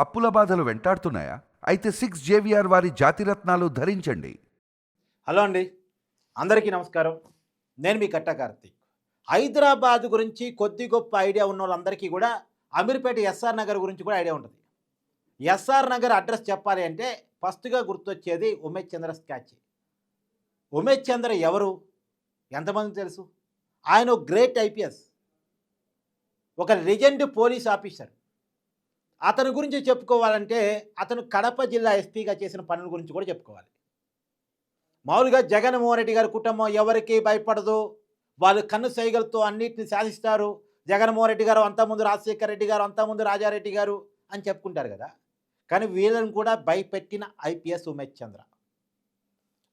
అప్పుల బాధలు వెంటాడుతున్నాయా? అయితే సిక్స్ జేవిఆర్ వారి జాతిరత్నాలు ధరించండి. హలో అండి. అందరికీ నమస్కారం. నేను మీ కట్ట కార్తీక్. హైదరాబాద్ గురించి కొద్ది గొప్ప ఐడియా ఉన్న వాళ్ళందరికీ కూడా అమీర్పేట ఎస్ఆర్ నగర్ గురించి కూడా ఐడియా ఉంటుంది. ఎస్ఆర్ నగర్ అడ్రస్ చెప్పాలి అంటే ఫస్ట్గా గుర్తొచ్చేది ఉమేష్ చంద్ర స్కాచ్ ఉమేష్ చంద్ర ఎవరు? ఎంతమంది తెలుసు? ఆయన గ్రేట్ ఐపీఎస్. ఒక లెజెండ్ పోలీస్ ఆఫీసర్. అతని గురించి చెప్పుకోవాలంటే అతను కడప జిల్లా ఎస్పీగా చేసిన పనుల గురించి కూడా చెప్పుకోవాలి. మామూలుగా జగన్మోహన్ రెడ్డి గారి కుటుంబం ఎవరికి భయపడదు. వాళ్ళు కన్ను సైగలతో అన్నిటిని సాధిస్తారు. జగన్మోహన్ రెడ్డి గారు అంతకుముందు రాజశేఖర రెడ్డి గారు అంతకుముందు రాజారెడ్డి గారు అని చెప్పుకుంటారు కదా. కానీ వీళ్ళని కూడా భయపెట్టిన ఐపీఎస్ ఉమేష్ చంద్ర.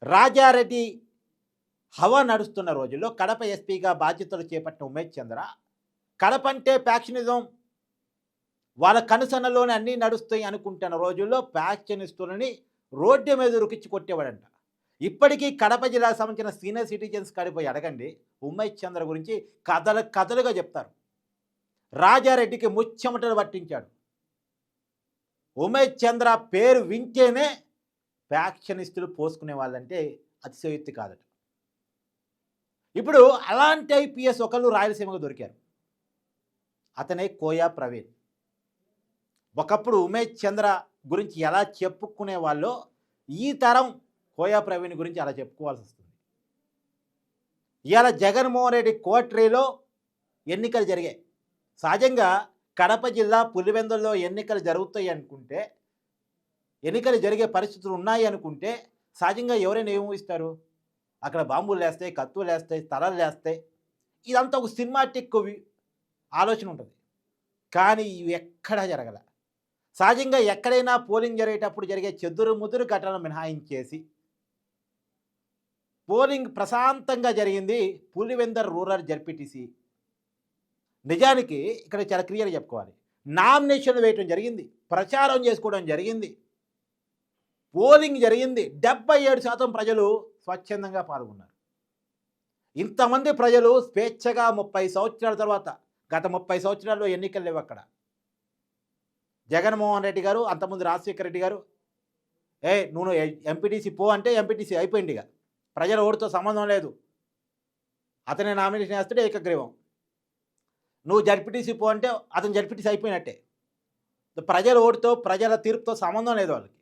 రాజారెడ్డి హవా నడుస్తున్న రోజుల్లో కడప ఎస్పీగా బాధ్యతలు చేపట్టిన ఉమేష్ చంద్ర కడప అంటే ప్యాక్షనిజం వాళ్ళ కనుసన్నలోనే అన్నీ నడుస్తాయి అనుకుంటున్న రోజుల్లో ప్యాక్షనిస్తులని రోడ్డు మీద రుకిచ్చి కొట్టేవాడంట. ఇప్పటికీ కడప జిల్లాకు సంబంధించిన సీనియర్ సిటిజన్స్ కాడిపోయి అడగండి ఉమేష్ చంద్ర గురించి కథల కథలుగా చెప్తారు. రాజారెడ్డికి ముచ్చెమటలు పట్టించాడు. ఉమేష్ చంద్ర పేరు వింటేనే ప్యాక్షనిస్తులు పోసుకునే వాళ్ళంటే అతిశయోక్తి కాదట. ఇప్పుడు అలాంటి ఐపీఎస్ ఒకళ్ళు రాయలసీమకు దొరికారు. అతనే కోయా ప్రవీణ్. ఒకప్పుడు ఉమేష్ చంద్ర గురించి ఎలా చెప్పుకునే వాళ్ళో ఈ తరం కోయా ప్రవీణ్ గురించి అలా చెప్పుకోవాల్సి వస్తుంది. ఇవాళ జగన్మోహన్ రెడ్డి కోట్రీలో ఎన్నికలు జరిగాయి. సహజంగా కడప జిల్లా పులివెందుల్లో ఎన్నికలు జరుగుతాయి అనుకుంటే ఎన్నికలు జరిగే పరిస్థితులు ఉన్నాయి అనుకుంటే సహజంగా ఎవరైనా ఏమూహిస్తారు అక్కడ బాంబులు లేస్తాయి కత్తులు లేస్తాయి తలలు లేస్తాయి. ఇదంతా ఒక సినిమాటిక్ ఆలోచన ఉంటుంది. కానీ ఇవి ఎక్కడా జరగల. సహజంగా ఎక్కడైనా పోలింగ్ జరిగేటప్పుడు జరిగే చెదురు ముదురు ఘటనలు మినహాయించేసి పోలింగ్ ప్రశాంతంగా జరిగింది. Pulivendula rural ZPTC. నిజానికి ఇక్కడ చాలా క్లియర్గా చెప్పుకోవాలి. నామినేషన్లు వేయటం జరిగింది. ప్రచారం చేసుకోవడం జరిగింది. పోలింగ్ జరిగింది. డెబ్బై ఏడు శాతం ప్రజలు స్వచ్ఛందంగా పాల్గొన్నారు. ఇంతమంది ప్రజలు స్వేచ్ఛగా ముప్పై సంవత్సరాల తర్వాత గత ముప్పై సంవత్సరాల్లో ఎన్నికలు లేవు అక్కడ. జగన్మోహన్ రెడ్డి గారు అంతకుముందు రాజశేఖర రెడ్డి గారు ఏ నువ్వు ఎంపీటీసీ పో అంటే ఎంపీటీసీ అయిపోయింది ఇక. ప్రజల ఓటుతో సంబంధం లేదు. అతనే నామినేషన్ వేస్తే ఏకగ్రీవం. నువ్వు జడ్పీటీసీ పో అంటే అతను జడ్పీటీసీ అయిపోయినట్టే. ప్రజల ఓటుతో ప్రజల తీర్పుతో సంబంధం లేదు వాళ్ళకి.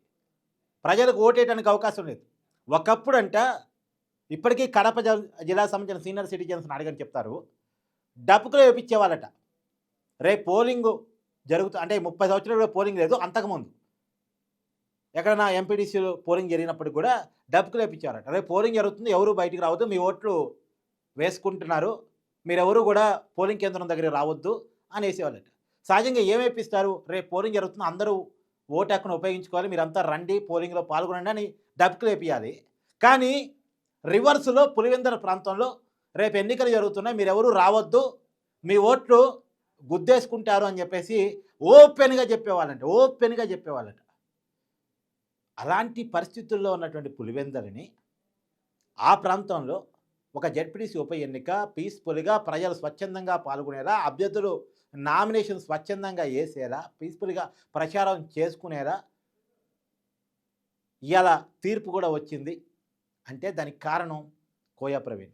ప్రజలకు ఓటేయడానికి అవకాశం లేదు. ఒకప్పుడు అంట ఇప్పటికీ కడప జిల్లాకు సంబంధించిన సీనియర్ సిటిజన్స్ని అడగని చెప్తారు. డబ్బుకులు వేపించేవాళ్ళట రేపు పోలింగు జరుగుతూ అంటే ముప్పై సంవత్సరాలు కూడా పోలింగ్ లేదు అంతకుముందు. ఎక్కడైనా ఎంపీటీసీలో పోలింగ్ జరిగినప్పటికి కూడా డబ్బుకు లేపించారట రేపు పోలింగ్ జరుగుతుంది ఎవరు బయటికి రావద్దు మీ ఓట్లు వేసుకుంటున్నారు మీరెవరు కూడా పోలింగ్ కేంద్రం దగ్గర రావద్దు అని వేసేవాళ్ళట సహజంగా ఏమేపిస్తారు? రేపు పోలింగ్ జరుగుతుంది అందరూ ఓటు హక్కును ఉపయోగించుకోవాలి మీరంతా రండి పోలింగ్లో పాల్గొనండి అని డబ్బుకు లేపియాలి. కానీ రివర్స్లో పులివెందర ప్రాంతంలో రేపు ఎన్నికలు జరుగుతున్నాయి మీరెవరూ రావద్దు మీ ఓట్లు గుద్దేసుకుంటారు అని చెప్పేసి ఓపెన్గా చెప్పేవాళ్ళంట ఓపెన్గా చెప్పేవాళ్ళంట. అలాంటి పరిస్థితుల్లో ఉన్నటువంటి పులివెందరిని ఆ ప్రాంతంలో ఒక జడ్పీటీసీ ఉప ఎన్నిక పీస్ఫుల్గా ప్రజలు స్వచ్ఛందంగా పాల్గొనేలా అభ్యర్థులు నామినేషన్ స్వచ్ఛందంగా వేసేలా పీస్ఫుల్గా ప్రచారం చేసుకునేలా ఇవాళ తీర్పు కూడా వచ్చింది. అంటే దానికి కారణం కోయా ప్రవీణ్.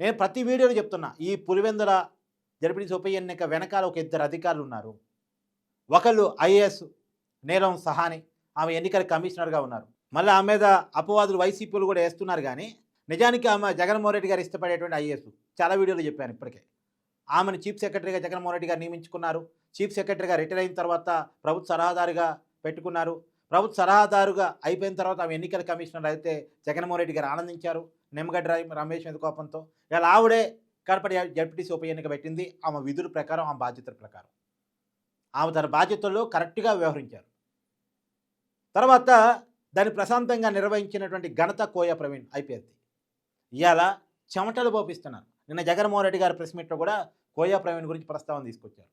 నేను ప్రతి వీడియోలో చెప్తున్నా ఈ పులివెందుల జడ్పీటీసీ ఉప ఎన్నిక వెనకాల ఒక ఇద్దరు అధికారులు ఉన్నారు ఒకళ్ళు ఐఏఎస్ నీలం సహాని ఆమె ఎన్నికల కమిషనర్గా ఉన్నారు. మళ్ళీ ఆమె మీద అపవాదులు వైసీపీలు కూడా వేస్తున్నారు కానీ నిజానికి ఆమె జగన్మోహన్ రెడ్డి గారు ఇష్టపడేటువంటి ఐఏఎస్. చాలా వీడియోలు చెప్పాను ఇప్పటికే. ఆమెను చీఫ్ సెక్రటరీగా జగన్మోహన్ రెడ్డి గారు నియమించుకున్నారు. చీఫ్ సెక్రటరీగా రిటైర్ అయిన తర్వాత ప్రభుత్వ సలహాదారుగా పెట్టుకున్నారు. ప్రభుత్వ సలహాదారుగా అయిపోయిన తర్వాత ఆమె ఎన్నికల కమిషనర్ అయితే జగన్మోహన్ రెడ్డి గారు ఆనందించారు. నిమ్మగడ్డ రమేష్ మీద కోపంతో. ఇలా ఆవిడే కడపడి జడ్పీటీసీ ఉప ఎన్నిక పెట్టింది. ఆమె విధుల ప్రకారం ఆమె బాధ్యతల ప్రకారం. ఆమె తన బాధ్యతల్లో కరెక్ట్గా వ్యవహరించారు. తర్వాత దాన్ని ప్రశాంతంగా నిర్వహించినటువంటి ఘనత కోయ ప్రవీణ్ ఐపీఎస్ ఇవాళ చెమటలు పోపిస్తున్నారు. నిన్న జగన్మోహన్ రెడ్డి గారి ప్రెస్ మీట్లో కూడా కోయా ప్రవీణ్ గురించి ప్రస్తావన తీసుకొచ్చారు.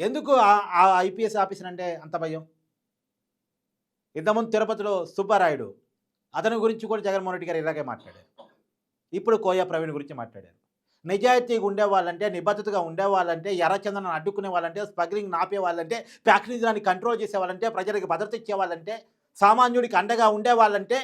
ఎందుకు ఆ- ఆ ఐపీఎస్ ఆఫీసర్ అంటే అంత భయం? ఇంతకుముందు తిరుపతిలో సుబ్బారాయుడు అతని గురించి కూడా జగన్మోహన్ రెడ్డి గారు ఇలాగే మాట్లాడారు. ఇప్పుడు కోయా ప్రవీణ్ గురించి మాట్లాడారు. నిజాయితీగా ఉండేవాళ్ళంటే నిబద్ధతగా ఉండేవాళ్ళంటే ఎర్రచందనం అడ్డుకునే వాళ్ళంటే స్మగ్లింగ్ నాపేవాళ్ళంటే వాళ్ళంటే కంట్రోల్ చేసేవాళ్ళంటే ప్రజలకు భద్రత ఇచ్చేవాళ్ళంటే సామాన్యుడికి అండగా ఉండేవాళ్ళంటే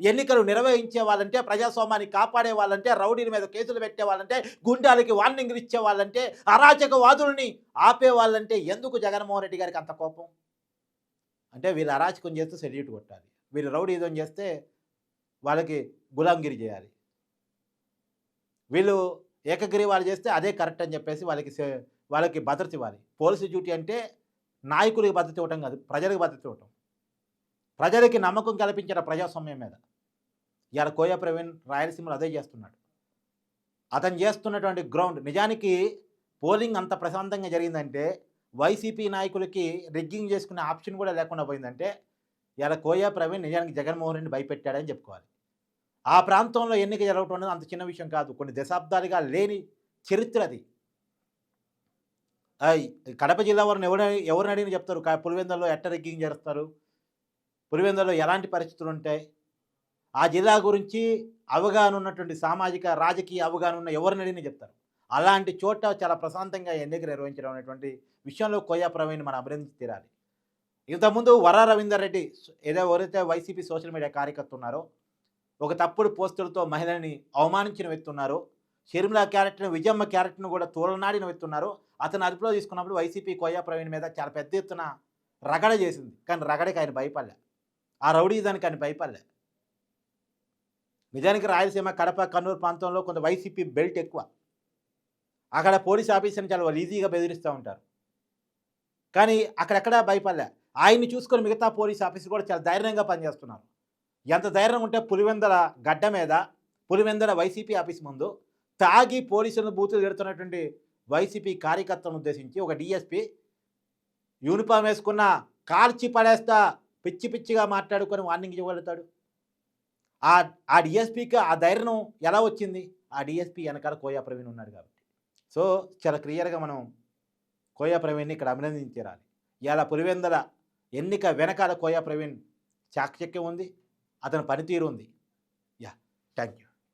ఎన్నికలు నిర్వహించే వాళ్ళంటే ప్రజాస్వామ్యాన్ని కాపాడే వాళ్ళంటే రౌడీల మీద కేసులు పెట్టే వాళ్ళంటే గుండాలకి వార్నింగ్లు ఇచ్చే వాళ్ళంటే అరాచక వాదుల్ని ఆపే వాళ్ళంటే ఎందుకు జగన్మోహన్ రెడ్డి గారికి అంత కోపం? అంటే వీళ్ళు అరాచకం చేస్తే సెల్యూట్ కొట్టాలి. వీళ్ళు రౌడీజం చేస్తే వాళ్ళకి గులాంగిరి చేయాలి. వీళ్ళు ఏకగ్రీవాలు వాళ్ళు చేస్తే అదే కరెక్ట్ అని చెప్పేసి వాళ్ళకి సే- వాళ్ళకి భద్రత ఇవ్వాలి. పోలీసు డ్యూటీ అంటే నాయకులకి భద్రత ఇవ్వటం కాదు ప్రజలకు భద్రత ఇవ్వటం. ప్రజలకి నమ్మకం కల్పించిన ప్రజాస్వామ్యం మీద. ఇవాళ కోయ ప్రవీణ్ రాయలసీమలో అదే చేస్తున్నాడు. అతను చేస్తున్నటువంటి గ్రౌండ్ నిజానికి పోలింగ్ అంత ప్రశాంతంగా జరిగిందంటే వైసీపీ నాయకులకి రిగ్గింగ్ చేసుకునే ఆప్షన్ కూడా లేకుండా పోయిందంటే ఇలా కోయా ప్రవీణ్ నిజానికి జగన్మోహన్ రెడ్డి భయపెట్టాడని చెప్పుకోవాలి. ఆ ప్రాంతంలో ఎన్నిక జరగటం అనేది అంత చిన్న విషయం కాదు. కొన్ని దశాబ్దాలుగా లేని చరిత్ర అది. కడప జిల్లా వారిని ఎవరు ఎవరిని అడిగిన చెప్తారు. పులివెందులో ఎట్ట రెగ్గింగ్ చేస్తారు? పులివెందులో ఎలాంటి పరిస్థితులు ఉంటాయి? ఆ జిల్లా గురించి అవగాహన ఉన్నటువంటి సామాజిక రాజకీయ అవగాహన ఉన్న ఎవరిని అడిగినా చెప్తారు. అలాంటి చోట చాలా ప్రశాంతంగా ఎన్నిక నిర్వహించడం అనేటువంటి విషయంలో కోయా ప్రవీణ్ మనం అభినందించి తీరాలి. ఇంతకుముందు వర రవీందర్ రెడ్డి ఏదో ఎవరైతే వైసీపీ సోషల్ మీడియా కార్యకర్త ఉన్నారో ఒక తప్పుడు పోస్టులతో మహిళని అవమానించిన వ్యక్తి ఉన్నారు. షర్మిల క్యారెక్టర్ని విజయమ్మ క్యారెక్టర్ను కూడా తోలనాడిన వ్యక్తి ఉన్నారు. అతను అదుపులో తీసుకున్నప్పుడు వైసీపీ కోయా ప్రవీణ్ మీద చాలా పెద్ద ఎత్తున రగడ చేసింది. కానీ రగడకి ఆయన భయపడలే. ఆ రౌడీ దానికి ఆయన భయపడలే. నిజానికి రాయలసీమ కడప కర్నూలు ప్రాంతంలో కొంత వైసీపీ బెల్ట్ ఎక్కువ. అక్కడ పోలీస్ ఆఫీసర్ని చాలా వాళ్ళు ఈజీగా బెదిరిస్తూ ఉంటారు. కానీ అక్కడెక్కడా భయపడలే. ఆయన్ని చూసుకొని మిగతా పోలీస్ ఆఫీసర్ కూడా చాలా ధైర్యంగా పనిచేస్తున్నారు. ఎంత ధైర్యం ఉంటే పులివెందల గడ్డ మీద పులివెందల వైసీపీ ఆఫీస్ ముందు తాగి పోలీసులను బూతులు తిడుతున్నటువంటి వైసీపీ కార్యకర్తలను ఉద్దేశించి ఒక డిఎస్పీ యూనిఫామ్ వేసుకున్న కాల్చి పడేస్తా పిచ్చి పిచ్చిగా మాట్లాడుకొని వార్నింగ్ ఇవ్వగలుగుతాడు. ఆ ఆ డిఎస్పీకి ఆ ధైర్యం ఎలా వచ్చింది? ఆ డిఎస్పీ వెనకాల కోయా ప్రవీణ్ ఉన్నాడు కాబట్టి. సో చాలా క్లియర్గా మనం కోయా ప్రవీణ్ని ఇక్కడ అభినందించాలి. ఇలా పులివెందల ఎన్నిక వెనకాల కోయా ప్రవీణ్ చాకచక్యం ఉంది. అతని పనితీరు ఉంది. Yeah thank you